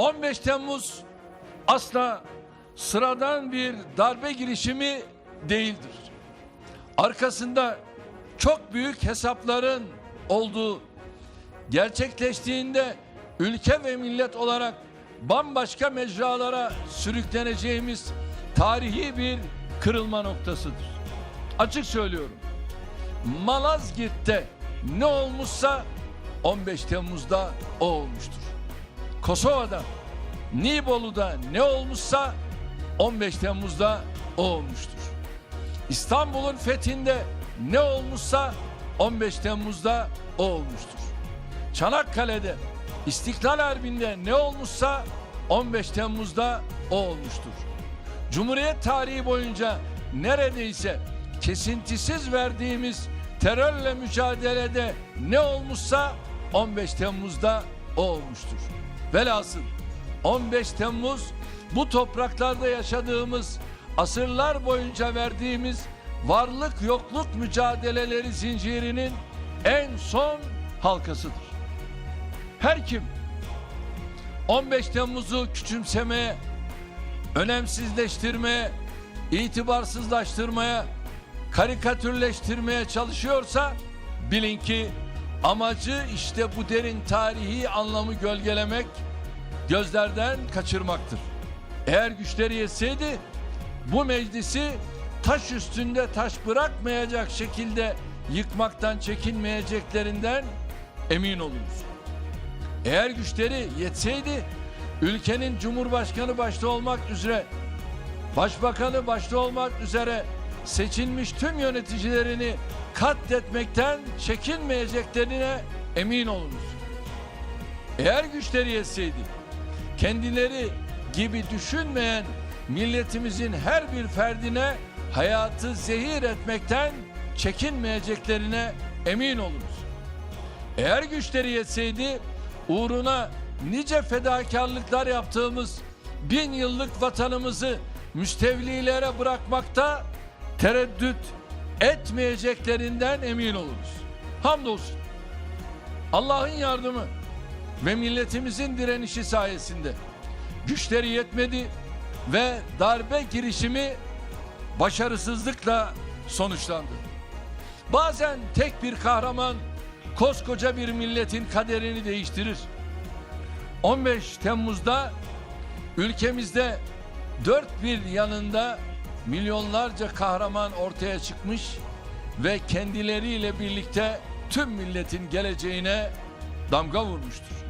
15 Temmuz asla sıradan bir darbe girişimi değildir. Arkasında çok büyük hesapların olduğu, gerçekleştiğinde ülke ve millet olarak bambaşka mecralara sürükleneceğimiz tarihi bir kırılma noktasıdır. Açık söylüyorum. Malazgirt'te ne olmuşsa 15 Temmuz'da o olmuştur. Kosova'da, Nibolu'da ne olmuşsa 15 Temmuz'da o olmuştur. İstanbul'un fethinde ne olmuşsa 15 Temmuz'da o olmuştur. Çanakkale'de, İstiklal Harbi'nde ne olmuşsa 15 Temmuz'da o olmuştur. Cumhuriyet tarihi boyunca neredeyse kesintisiz verdiğimiz terörle mücadelede ne olmuşsa 15 Temmuz'da o olmuştur. Velhasıl 15 Temmuz bu topraklarda yaşadığımız asırlar boyunca verdiğimiz varlık yokluk mücadeleleri zincirinin en son halkasıdır. Her kim 15 Temmuz'u küçümsemeye, önemsizleştirmeye, itibarsızlaştırmaya, karikatürleştirmeye çalışıyorsa bilin ki amacı işte bu derin tarihi anlamı gölgelemek, gözlerden kaçırmaktır. Eğer güçleri yetseydi bu meclisi taş üstünde taş bırakmayacak şekilde yıkmaktan çekinmeyeceklerinden emin olunuz. Eğer güçleri yetseydi ülkenin cumhurbaşkanı başta olmak üzere başbakanı başta olmak üzere seçilmiş tüm yöneticilerini katletmekten çekinmeyeceklerine emin olunuz. Eğer güçleri yetseydi kendileri gibi düşünmeyen milletimizin her bir ferdine hayatı zehir etmekten çekinmeyeceklerine emin olunuz. Eğer güçleri yetseydi uğruna nice fedakarlıklar yaptığımız bin yıllık vatanımızı müstevlilere bırakmakta tereddüt etmeyeceklerinden emin olunuz. Hamdolsun. Allah'ın yardımı ve milletimizin direnişi sayesinde güçleri yetmedi ve darbe girişimi başarısızlıkla sonuçlandı. Bazen tek bir kahraman koskoca bir milletin kaderini değiştirir. 15 Temmuz'da ülkemizde dört bir yanında milyonlarca kahraman ortaya çıkmış ve kendileriyle birlikte tüm milletin geleceğine damga vurmuştur.